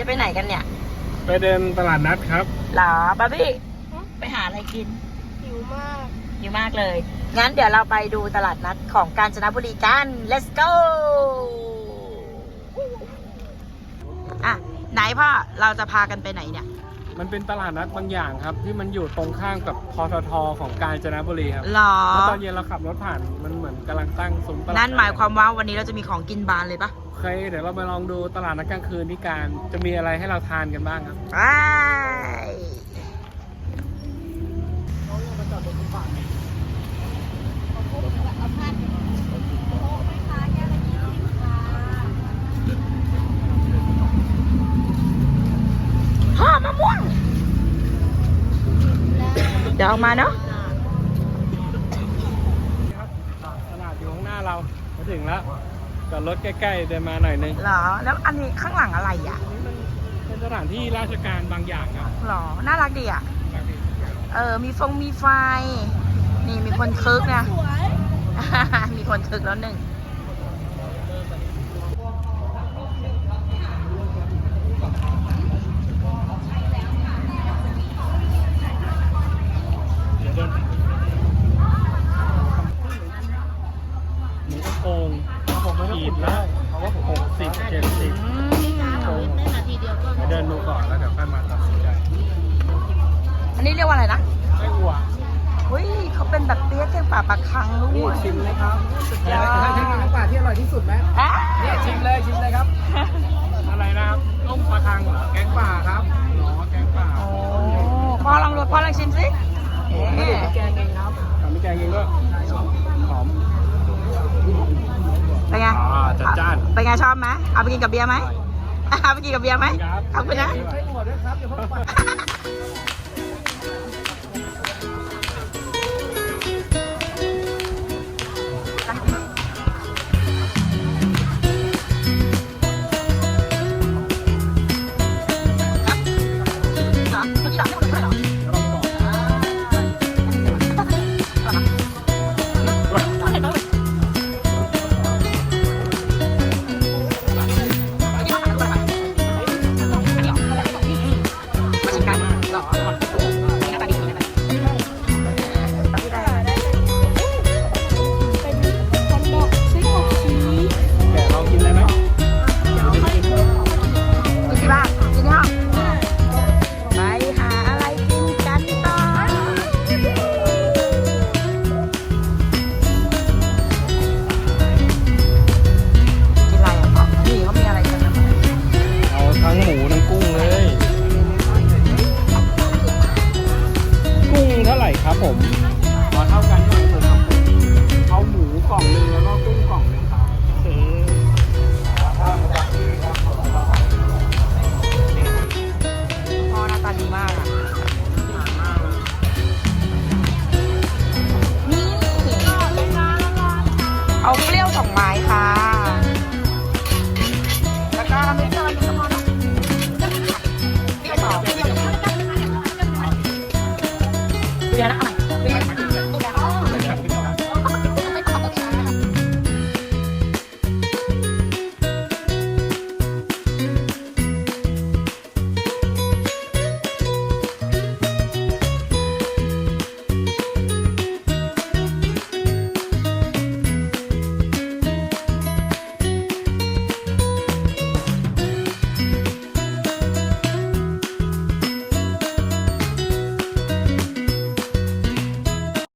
จะไปไหนกันเนี่ย ไปเดินตลาดนัดครับ หรอบาร์บี้ไปหาอะไรกิน หิวมากหิวมากเลย งั้นเดี๋ยวเราไปดูตลาดนัดของกาญจนบุรีกัน let's go อะ ไหนพ่อ เราจะพากันไปไหนเนี่ย มันเป็นตลาดนัดบางอย่างครับ ที่มันอยู่ตรงข้ามกับพททของกาญจนบุรีครับหรอ แล้วตอนเย็นเราขับรถผ่านมันเหมือนกำลังตั้งซุ้มตลาดนั่นหมายความว่าวันนี้เราจะมีของกินบานเลยปะโอเคเดี๋ยวเราไปลองดูตลาดนัดกลางคืนที่การจะมีอะไรให้เราทานกันบ้างครับ ไปห่อมะม่วง เดี๋ยวเอามาเนาะครับตลาดอยู่ข้างหน้าเรามาถึงแล้วจอดรถใกล้ๆเดินมาหน่อยนึงเหรอ แล้วอันนี้ข้างหลังอะไรอะอันนี้มันเป็นสถานที่ราชการบางอย่างครับหรอ น่ารักดีอะ เออ มีฟงมีไฟ นี่มีคนคึกนะสวยมีคนคึกแล้วหนึ่ง เดี๋ยวเดิน หมูกระโปงขีดละหกสิบเจ็ดสิบอืมเดี๋ยวเดินดูก่อนแล้วเดี๋ยวค่อยมาตัดสินใจอันนี้เรียกว่าอะไรนะไส้อั่วเฮ้ยเขาเป็นแบบเปี๊ยกแกงป่าปลาคังด้วยชิมเลยครับยอดใช่ใช่น้ำปลาที่อร่อยที่สุดไหมอะนี่ชิมเลยชิมเลยครับ อะไรนะครับต้มปลาคังเหรอแกงป่าครับหรอแกงป่าโอ้พ่อลองดูพ่อลองชิมสิเอ๊ะแกงเองครับทำแกงเองด้วยหอม เป็นไง อ่าจัดจ้าน เป็นไงชอบไหมเอาไปกินกับเบียร์ไหมเอาไปกินกับเบียร์ไหมครับขอบคุณนะ ครับผมพอเท่ากันที่ผมทำผมเอาหมูกล่องหนึงแล้วก็กุ้ง